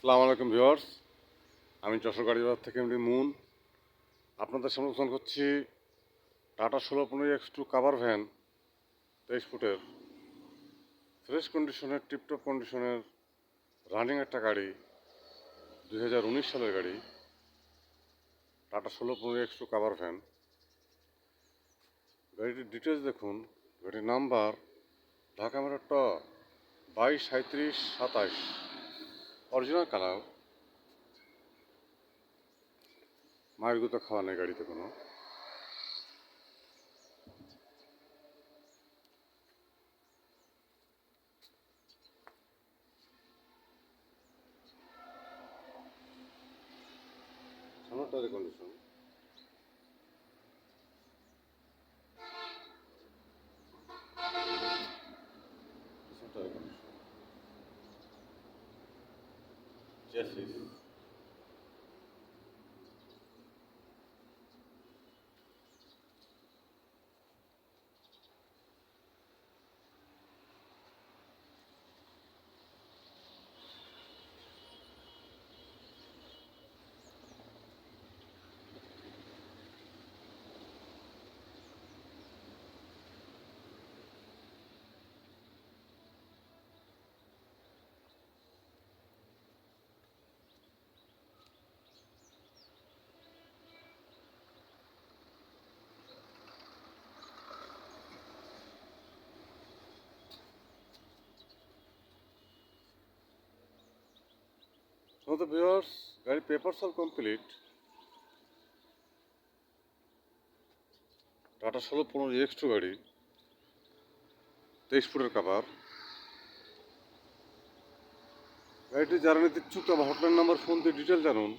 সালাম আলাইকুম ভিউয়ার্স। আমি যশোর গাড়ি বাজার থেকে এমডি মুন। আপনাদের সামনে উপস্থান করছি টাটা ষোলো পনেরো এক্স টু কাভার ভ্যান তেইশ ফুটের। ফ্রেশ কন্ডিশনের, টিপটপ কন্ডিশনের, রানিং একটা গাড়ি, দুই হাজার উনিশ সালের গাড়ি, টাটা ষোলো পনেরো এক্স টু কাভার ভ্যান। গাড়িটির ডিটেলস দেখুন। গাড়ির নাম্বার, ঢাকা মেরো ট বাইশ সাঁত্রিশ সাতাশ অরিজিনাল কালার মায়ের গুতো খাওয়া নেই গাড়িতে কোনো সামনেটার কন্ডিশন justice. চেসিস সমস্ত ভিউয়ার্স গাড়ির পেপারস অল কমপ্লিট টাটা ষোলো পনেরো এক্সট্রো গাড়ি তেইশ ফুটের কাভার গাড়িটি যারা ইচ্ছুক বা হটলাইন নাম্বার ফোন দিয়ে ডিটেল জানুন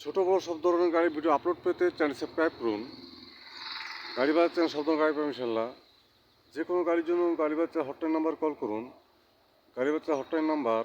ছোটো বড় সব ধরনের গাড়ি ভিডিও আপলোড পেতে চ্যানেল সাবস্ক্রাইব করুন গাড়ি বাজার চ্যানেল সব ধরনের গাড়ি পাবেন ইনশাল্লাহ যে কোনো গাড়ির জন্য গাড়ি বাচ্চা হটলাইন নাম্বার কল করুন গাড়ি বাচ্চা hotline number